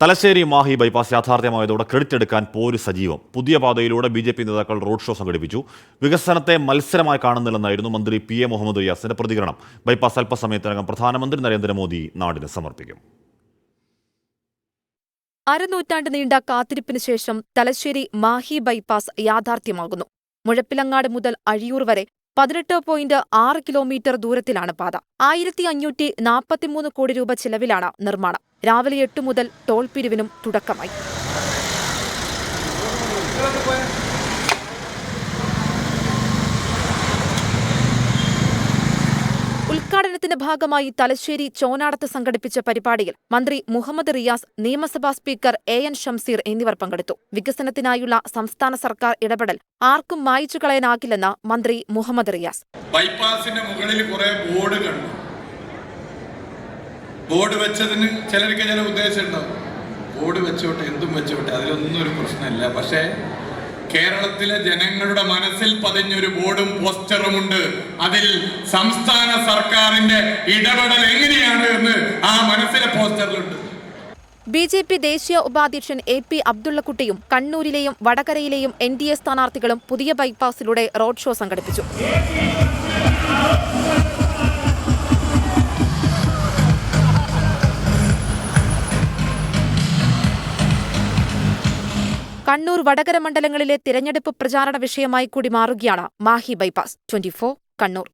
Thalassery Mahe bypass യാഥാർത്ഥ്യമായതോടെ credit എടുക്കാൻ പോര് സജീവം. പുതിയ പാതയിലൂടെ ബി ജെ പി നേതാക്കൾ റോഡ് ഷോ സംഘടിപ്പിച്ചു. വികസനത്തെ മത്സരമായി കാണുന്നില്ലെന്നായിരുന്നു മന്ത്രി പി എ മുഹമ്മദ് റിയാസിന്റെ പ്രതികരണം. ബൈപ്പാസ് അല്പസമയത്തിനകം പ്രധാനമന്ത്രി നരേന്ദ്രമോദി നാടിന് സമർപ്പിക്കും. അരനൂറ്റാണ്ട് നീണ്ട കാത്തിരിപ്പിന് ശേഷം തലശ്ശേരി മാഹി ബൈപ്പാസ് യാഥാർത്ഥ്യമാകുന്നു. മുഴപ്പിലങ്ങാട് മുതൽ അഴിയൂർ വരെ പതിനെട്ട് പോയിന്റ് ആറ് കിലോമീറ്റർ ദൂരത്തിലാണ് പാത. ആയിരത്തി അഞ്ഞൂറ്റി നാൽപ്പത്തിമൂന്ന് കോടി രൂപ ചിലവിലാണ് നിർമ്മാണം. രാവിലെ എട്ട് മുതൽ ടോൾ പിരിവിനും തുടക്കമായി. ഉദ്ഘാടനത്തിന്റെ ഭാഗമായി തലശ്ശേരി ചോനാടത്ത് സംഘടിപ്പിച്ച പരിപാടിയിൽ മന്ത്രി മുഹമ്മദ് റിയാസ് നിയമസഭാ സ്പീക്കർ എ എൻ ഷംസീർ എന്നിവർ പങ്കെടുത്തു. വികസനത്തിനായുള്ള സംസ്ഥാന സർക്കാർ ഇടപെടൽ ആർക്കും മായ്ച്ചു കളയാനാകില്ലെന്ന് മന്ത്രി മുഹമ്മദ് റിയാസ്. ബൈപ്പാസിന്റെ മുകളിൽ കുറെ ബോർഡ് കണ്ടു. ബോർഡ് വെച്ചതിന് ചിലർക്ക് ചില ഉദ്ദേശം ഉണ്ടാവും. ബോർഡ് വെച്ചോട്ടെ എന്തും വെച്ചോട്ടെ അതിലൊന്നും ഒരു പ്രശ്നമില്ല. പക്ഷേ കേരളത്തിലെ ജനങ്ങളുടെ മനസ്സിൽ പതിഞ്ഞൊരു ബോർഡും പോസ്റ്ററും ഉണ്ട്. അതിൽ സംസ്ഥാന സർക്കാരിന്റെ ഇടപെടൽ എങ്ങനെയാണ് എന്ന് ആ മനസ്സിലെ പോസ്റ്ററിലുണ്ട്. ബി ജെ പി ദേശീയ ഉപാധ്യക്ഷൻ എ പി അബ്ദുള്ളക്കുട്ടിയും കണ്ണൂരിലെയും വടകരയിലെയും എൻ ഡി എ സ്ഥാനാർത്ഥികളും പുതിയ ബൈപ്പാസിലൂടെ റോഡ് ഷോ സംഘടിപ്പിച്ചു. കണ്ണൂർ വടകര മണ്ഡലങ്ങളിലെ തിരഞ്ഞെടുപ്പ് പ്രചാരണ വിഷയമായി കൂടി മാറുകയാണ് മാഹി ബൈപ്പാസ്. ട്വന്റി കണ്ണൂർ.